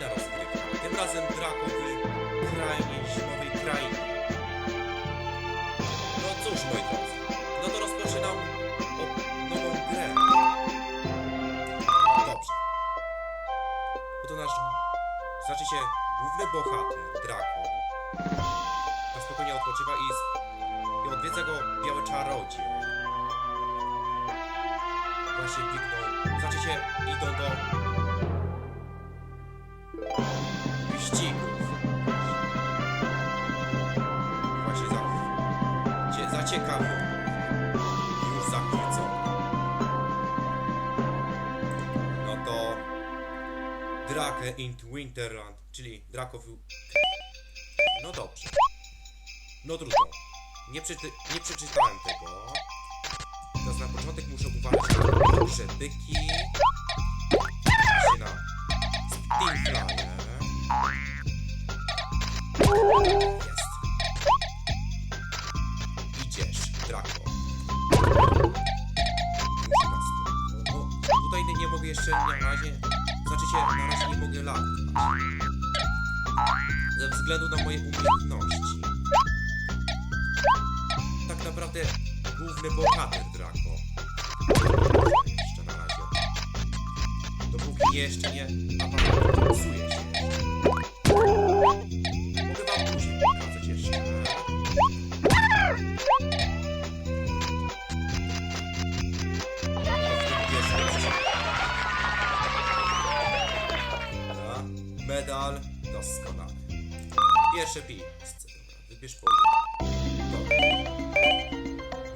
Kolejna rozgrywka. Tym razem Drakowy krajnie zimowej krainie. No cóż moi drodzy, no to rozpoczynam nową grę. Dobrze. Bo to nasz, znaczy się, główny bohater, Drako. Na spokojnie odpoczywa i, i odwiedza go biały czarodziej. Właśnie biegną, znaczy się, idą do wyścigów. Właśnie za, cie, zaciekawiony, już zachwycony. No to Drake into Winterland, czyli Draco. No dobrze. No trudno. Nie, przeczy, nie przeczytałem tego. Teraz na początek muszę uważać na grzebyki. Idziesz, Draco. No, tutaj nie, mogę jeszcze na razie... Znaczy się, na razie nie mogę latać. Ze względu na moje umiejętności. Tak naprawdę główny bohater Draco. Jeszcze na razie. Dopóki jeszcze nie awansuje się. Mogę Pierwsze. Dobra, wybierz poziom. Dobra.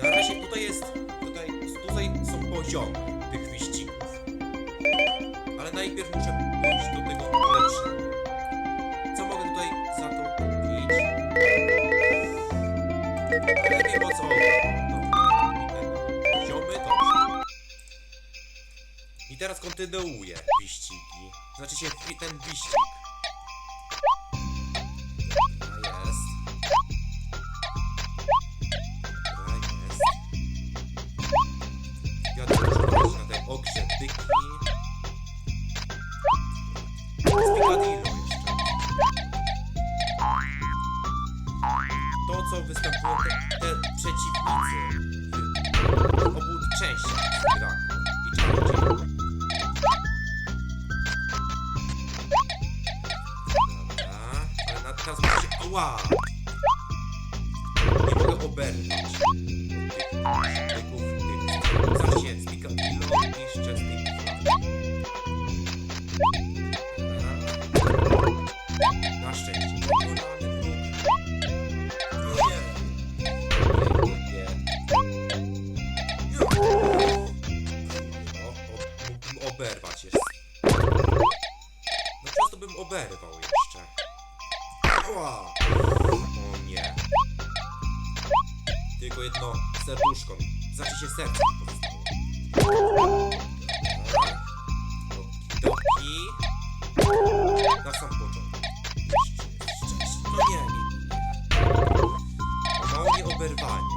Na razie tutaj jest. Tutaj, tutaj są poziomy tych wyścigów. Ale najpierw muszę pójść do tego lepszego. Co mogę tutaj za to kupić? Ale nie po co. Dobra. I teraz kontynuuję wyścigi. Znaczy się ten wyścig. Co występują te, te przeciwnicy w obu częściach Draco i Czarodziejów. Dobra, ale na teraz muszę się... Ała! Nie mogę oberwać. Tych byków, tych... Zawsze się oberwać jeszcze. No przez to bym oberwał jeszcze. O nie. Tylko jedno serduszko mi. Znaczy się serce mi pozostało. Na sam początek. No nie, nie, nie, nie oberwanie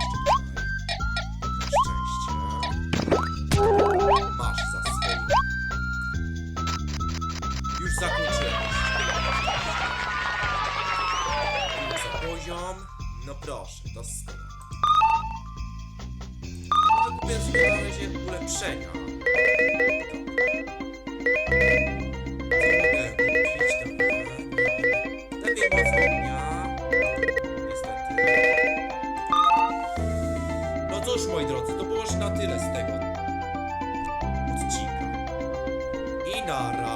poziom. No proszę, doskonale. Może kupię sobie razie ulepszenia. Lepiej moc ognia. Niestety. No cóż, moi drodzy, to było już na tyle z tego odcinka. I na.